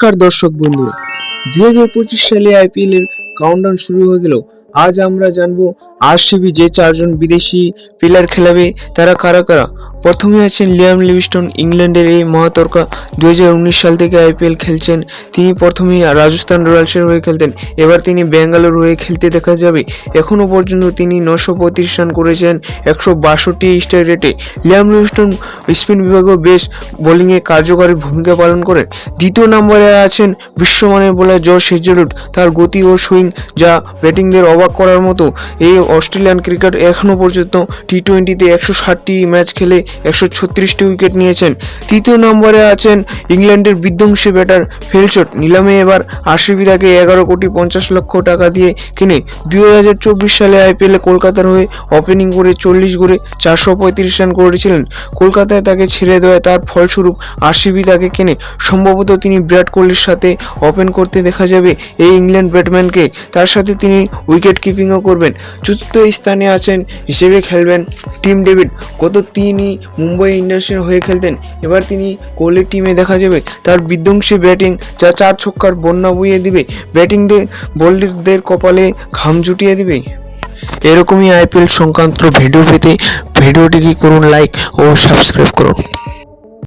নমস্কার দর্শক বন্ধু দুই হাজার পঁচিশ সালে আইপিএল এর কাউন্টডাউন শুরু হয়ে গেল। আজ আমরা জানব আরসিবি যে চারজন বিদেশি প্লেয়ার খেলাবে তারা কারা কারা? প্রথমে আছেন লিয়াম লিভিস্টন, ইংল্যান্ডের এই মহাতরকা। দু সাল থেকে আইপিএল খেলছেন। তিনি প্রথমে রাজস্থান রয়্যালসের হয়ে খেলতেন। এবার তিনি ব্যাঙ্গালোর হয়ে খেলতে দেখা যাবে। এখনও পর্যন্ত তিনি নশো পঁয়ত্রিশ রান করেছেন একশো বাষট্টি স্টার রেটে। লিয়াম লিভিস্টন স্পিন বিভাগেও বেশ বোলিংয়ে কার্যকরী ভূমিকা পালন করেন। দ্বিতীয় নম্বরে আছেন বিশ্বমানের বোলার জর্জ হেজেলউড তার গতি ও সুইং যা ব্যাটিংদের অবাক করার মতো। এই অস্ট্রেলিয়ান ক্রিকেট এখনও পর্যন্ত টি টোয়েন্টিতে একশো ষাটটি ম্যাচ খেলে একশো ছত্রিশটি উইকেট নিয়েছেন। তৃতীয় নম্বরে আছেন ইংল্যান্ডের বিধ্বংসী ব্যাটার ফেলশট নিলামে এবার আরসিবি তাকে এগারো কোটি পঞ্চাশ লক্ষ টাকা দিয়ে কিনে দুই হাজার চব্বিশ সালে আইপিএলে কলকাতার হয়ে ওপেনিং করে চল্লিশ করে চারশো পঁয়ত্রিশ রান করেছিলেন। কলকাতায় তাকে ছেড়ে দেওয়ায় তার ফলস্বরূপ আরসিবি তাকে কেনে সম্ভবত তিনি বিরাট কোহলির সাথে ওপেন করতে দেখা যাবে এই ইংল্যান্ড ব্যাটম্যানকে তার সাথে তিনি উইকেট কিপিংও করবেন। চতুর্থ স্থানে আছেন হিসেবে খেলবেন। টিম ডেভিড, গত তিনি মুম্বাই ইন্ডিয়ান্সের হয়ে খেলতেন। এবার তিনি কোহলির টিমে দেখা যাবে। তার বিধ্বংসী ব্যাটিং যা চার ছক্কার বন্যা বইয়ে দিবে। ব্যাটিংদের বোলারদের কপালে ঘাম জুটিয়ে দিবে। এরকমই আইপিএল সংক্রান্ত ভিডিও পেতে ভিডিওটিকে করুন লাইক ও সাবস্ক্রাইব করুন।